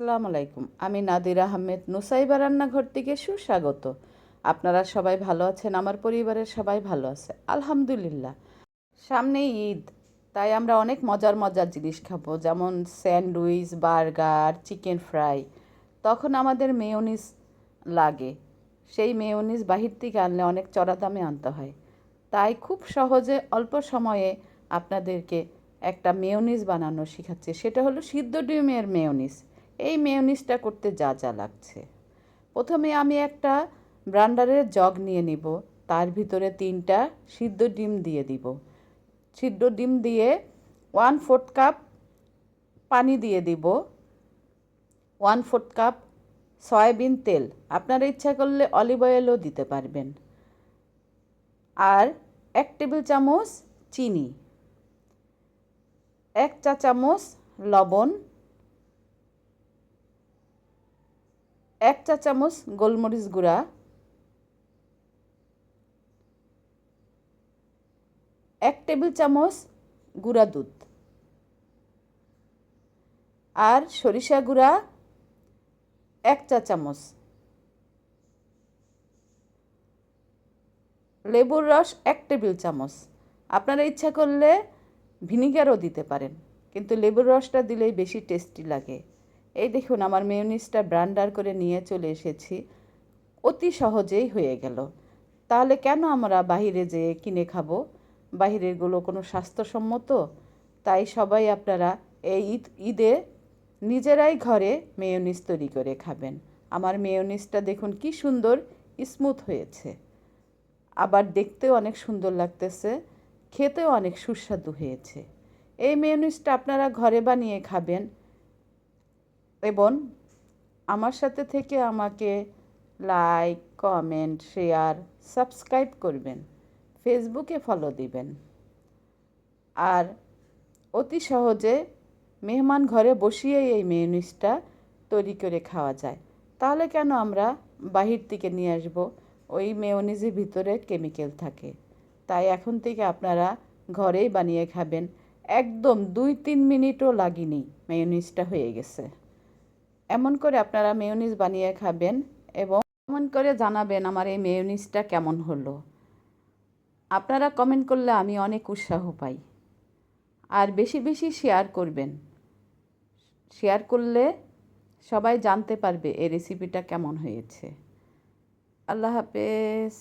আসসালামু আলাইকুম। আমি নাদির আহমেদ, নুসাইবা রান্নাঘর থেকে সুস্বাগত। আপনারা সবাই ভালো আছেন? আমার পরিবারের সবাই ভালো আছে। আলহামদুলিল্লাহ। সামনেই ঈদ, তাই আমরা অনেক মজার মজার জিনিস খাব, যেমন স্যান্ডউইচ, বার্গার, চিকেন ফ্রাই। তখন আমাদের মেয়োনিজ লাগে। সেই মেয়োনিজ বাহির থেকে আনলে অনেক চড়া দামে আনতে হয়। তাই খুব সহজে, অল্প সময়ে আপনাদেরকে একটা মেয়োনিজ বানানো শেখাচ্ছে। সেটা হলো সিদ্ধ ডিমের মেয়োনিজ। এই মেয়োনিজটা করতে যা যা লাগছে। প্রথমে আমি একটা ব্রান্ডারের জগ নিয়ে নিব। তার ভিতরে তিনটা সিদ্ধ ডিম দিয়ে দিব। সিদ্ধ ডিম দিয়ে ওয়ান ফোর্থ কাপ পানি দিয়ে দিব। ওয়ান ফোর্থ কাপ সয়াবিন তেল। আপনারা ইচ্ছা করলে অলিভ অয়েলও দিতে পারবেন। আর এক টেবিল চামচ চিনি। এক চা চামচ লবণ। এক চা চামচ গোলমরিচ গুঁড়া, এক টেবিল চামচ গুঁড়া দুধ আর সরিষা গুঁড়া এক চা চামচ। লেবুর রস এক টেবিল চামচ। আপনারা ইচ্ছা করলে ভিনিগারও দিতে পারেন, কিন্তু লেবুর রসটা দিলেই বেশি টেস্টি লাগে। এই দেখুন, আমার মেয়নিজটা ব্রান্ডার করে নিয়ে চলে এসেছি। অতি সহজেই হয়ে গেল। তাহলে কেন আমরা বাহিরে যেয়ে কিনে খাব? বাহিরেরগুলো কোনো স্বাস্থ্যসম্মত? তাই সবাই আপনারা এই ঈদ, ঈদে নিজেরাই ঘরে মেয়নিজ তৈরি করে খাবেন। আমার মেয়নিজটা দেখুন কি সুন্দর, স্মুথ হয়েছে। আবার দেখতেও অনেক সুন্দর লাগতেছে, খেতেও অনেক সুস্বাদু হয়েছে। এই মেয়নিজটা আপনারা ঘরে বানিয়ে খাবেন এবং আমার সাথে থেকে আমাকে লাইক কমেন্ট শেয়ার সাবস্ক্রাইব করবেন। ফেসবুকে ফলো দিবেন। আর অতি সহজে মেহমান ঘরে বসিয়েই এই মেয়নিজটা তৈরি করে খাওয়া যায়। তাহলে কেন আমরা বাহির থেকে নিয়ে আসব? ওই মেয়নিজের ভিতরে কেমিক্যাল থাকে। তাই এখন থেকে আপনারা ঘরেই বানিয়ে খাবেন। একদম দুই তিন মিনিটও লাগেনি মেয়নিজটা হয়ে গেছে। এমন করে আপনারা মেয়নিজ বানিয়ে খাবেন এবং এমন করে জানাবেন আমার এই মেয়নিজটা কেমন হলো। আপনারা কমেন্ট করলে আমি অনেক উৎসাহ পাই। আর বেশি বেশি শেয়ার করবেন। শেয়ার করলে সবাই জানতে পারবে এই রেসিপিটা কেমন হয়েছে। আল্লাহ হাফেজ।